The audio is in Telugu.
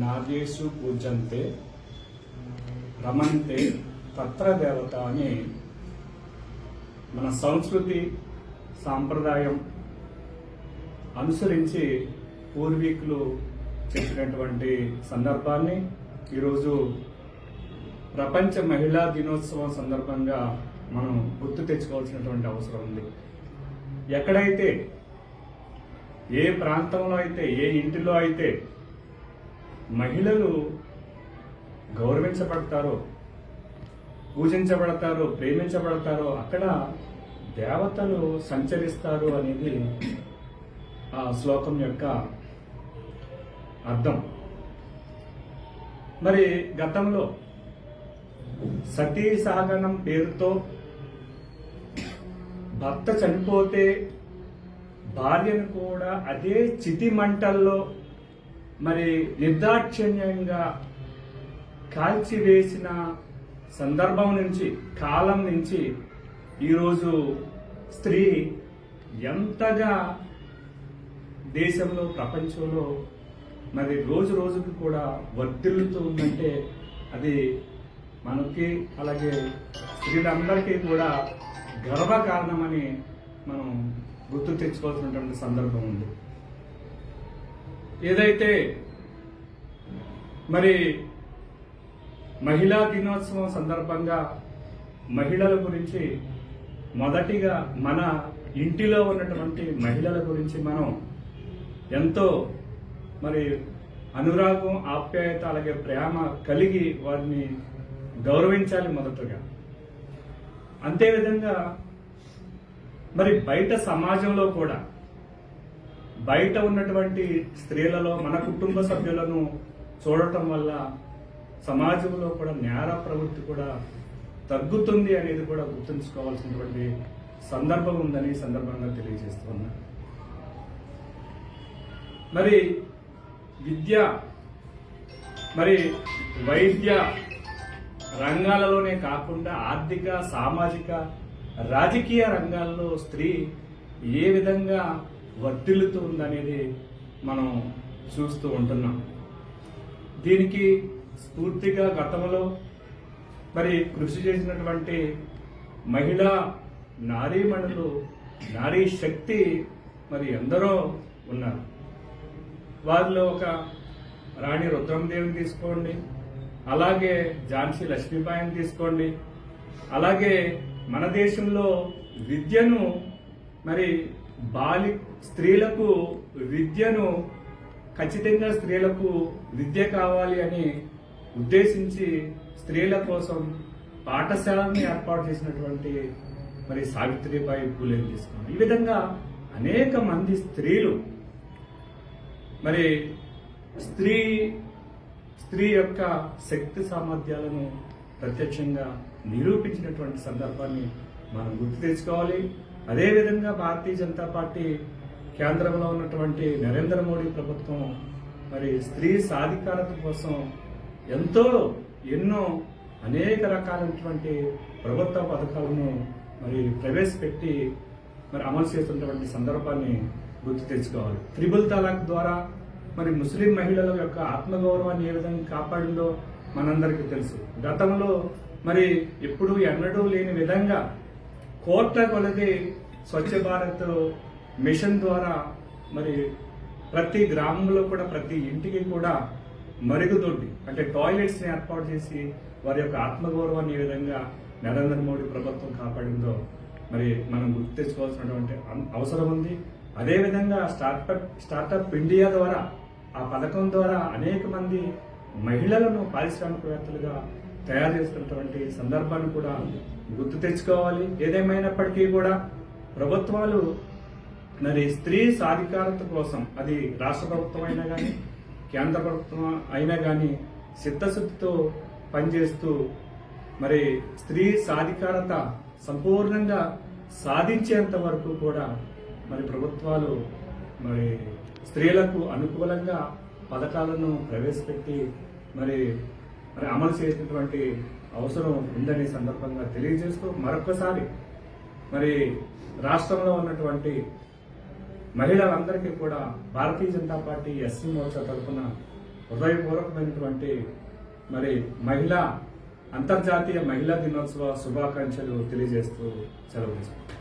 నాగేషు పూజంతే రమంతే తత్ర దేవత అని మన సంస్కృతి సాంప్రదాయం అనుసరించి పూర్వీకులు చెప్పినటువంటి సందర్భాన్ని ఈరోజు ప్రపంచ మహిళా దినోత్సవం సందర్భంగా మనం గుర్తు తెచ్చుకోవాల్సినటువంటి అవసరం ఉంది. ఎక్కడైతే ఏ ప్రాంతంలో అయితే ఏ ఇంటిలో అయితే మహిళలు గౌరవించబడతారో పూజించబడతారో ప్రేమించబడతారో అక్కడ దేవతలు సంచరిస్తారు అనేది ఆ శ్లోకం యొక్క అర్థం. మరి గతంలో సతీ సహగమనం పేరుతో భర్త చనిపోతే భార్యను కూడా అదే చితి మంటల్లో మరి నిర్దాక్షిణ్యంగా కాల్చివేసిన సందర్భం నుంచి కాలం నుంచి ఈరోజు స్త్రీ ఎంతగా దేశంలో ప్రపంచంలో మరి రోజు రోజుకి కూడా వర్ధిల్లుతూ ఉందంటే అది మనకి అలాగే స్త్రీలందరికీ కూడా గర్వకారణమని మనం గుర్తు తెచ్చుకోవాల్సినటువంటి సందర్భం ఉంది. ఏదైతే మరి మహిళా దినోత్సవం సందర్భంగా మహిళల గురించి మొదటిగా మన ఇంటిలో ఉన్నటువంటి మహిళల గురించి మనం ఎంతో మరి అనురాగం ఆప్యాయత అలాగే ప్రేమ కలిగి వారిని గౌరవించాలి మొదటగా. అంతేవిధంగా మరి బయట సమాజంలో కూడా బయట ఉన్నటువంటి స్త్రీలలో మన కుటుంబ సభ్యులను చూడటం వల్ల సమాజంలో కూడా నేర ప్రవృత్తి కూడా తగ్గుతుంది అనేది కూడా గుర్తుంచుకోవాల్సినటువంటి సందర్భం ఉందని సందర్భంగా తెలియజేస్తున్నా మరి విద్య మరి వైద్య రంగాలలోనే కాకుండా ఆర్థిక సామాజిక రాజకీయ రంగాల్లో స్త్రీ ఏ విధంగా వర్ధిల్లుతూ ఉందనేది మనం చూస్తూ ఉంటున్నాం. దీనికి స్ఫూర్తిగా గతంలో మరి కృషి చేసినటువంటి మహిళా నారీమణులు నారీ శక్తి మరి ఎందరో ఉన్నారు. వారిలో ఒక రాణి రుద్రందేవిని తీసుకోండి అలాగే ఝాన్సీ లక్ష్మీబాయిని తీసుకోండి అలాగే మన దేశంలో విద్యను మరి బాలి స్త్రీలకు విద్యను ఖచ్చితంగా స్త్రీలకు విద్య కావాలి అని ఉద్దేశించి స్త్రీల కోసం పాఠశాలను ఏర్పాటు చేసినటువంటి మరి సావిత్రిబాయి పూలేని తీసుకున్నాం ఈ విధంగా అనేక మంది స్త్రీలు మరి స్త్రీ స్త్రీ యొక్క శక్తి సామర్థ్యాలను ప్రత్యక్షంగా నిరూపించినటువంటి సందర్భాన్ని మనం గుర్తు తెచ్చుకోవాలి. అదేవిధంగా భారతీయ జనతా పార్టీ కేంద్రంలో ఉన్నటువంటి నరేంద్ర మోడీ ప్రభుత్వం మరి స్త్రీ సాధికారత కోసం ఎంతో ఎన్నో అనేక రకాలైనటువంటి ప్రభుత్వ పథకాలను మరి ప్రవేశపెట్టి మరి అమలు చేస్తున్నటువంటి సందర్భాన్ని గుర్తు తెచ్చుకోవాలి. త్రిబుల్ తలాక్ ద్వారా మరి ముస్లిం మహిళల యొక్క ఆత్మగౌరవాన్ని ఏ విధంగా కాపాడిందో మనందరికీ తెలుసు. గతంలో మరి ఎప్పుడు ఎన్నడూ లేని విధంగా కోట్ల కొలది స్వచ్ఛ భారత్ మిషన్ ద్వారా మరి ప్రతి గ్రామంలో కూడా ప్రతి ఇంటికి కూడా మరుగుదొడ్డి అంటే టాయిలెట్స్ని ఏర్పాటు చేసి వారి యొక్క ఆత్మగౌరవాన్ని ఏ విధంగా నరేంద్ర మోడీ ప్రభుత్వం కాపాడిందో మరి మనం గుర్తు తెచ్చుకోవాల్సినటువంటి అవసరం ఉంది. అదేవిధంగా స్టార్టప్ స్టార్టప్ ఇండియా ద్వారా ఆ పథకం ద్వారా అనేక మంది మహిళలను పారిశ్రామికవేత్తలుగా తయారు చేస్తున్నటువంటి సందర్భాన్ని కూడా గుర్తు తెచ్చుకోవాలి. ఏదేమైనప్పటికీ కూడా ప్రభుత్వాలు మరి స్త్రీ సాధికారత కోసం అది రాష్ట్ర ప్రభుత్వం అయినా కానీ కేంద్ర ప్రభుత్వం అయినా కానీ చిత్తశుద్ధితో పనిచేస్తూ మరి స్త్రీ సాధికారత సంపూర్ణంగా సాధించేంత వరకు కూడా మరి ప్రభుత్వాలు మరి స్త్రీలకు అనుకూలంగా పథకాలను ప్రవేశపెట్టి మరి మరి అమలు చేసినటువంటి అవసరం ఉందనే సందర్భంగా తెలియజేస్తూ మరొకసారి మరి రాష్ట్రంలో ఉన్నటువంటి మహిళలందరికీ కూడా భారతీయ జనతా పార్టీ ఎస్సీ మోర్చా తరఫున హృదయపూర్వకమైనటువంటి మరి మహిళా అంతర్జాతీయ మహిళా దినోత్సవ శుభాకాంక్షలు తెలియజేస్తూ సెలవు తీసుకుంటాం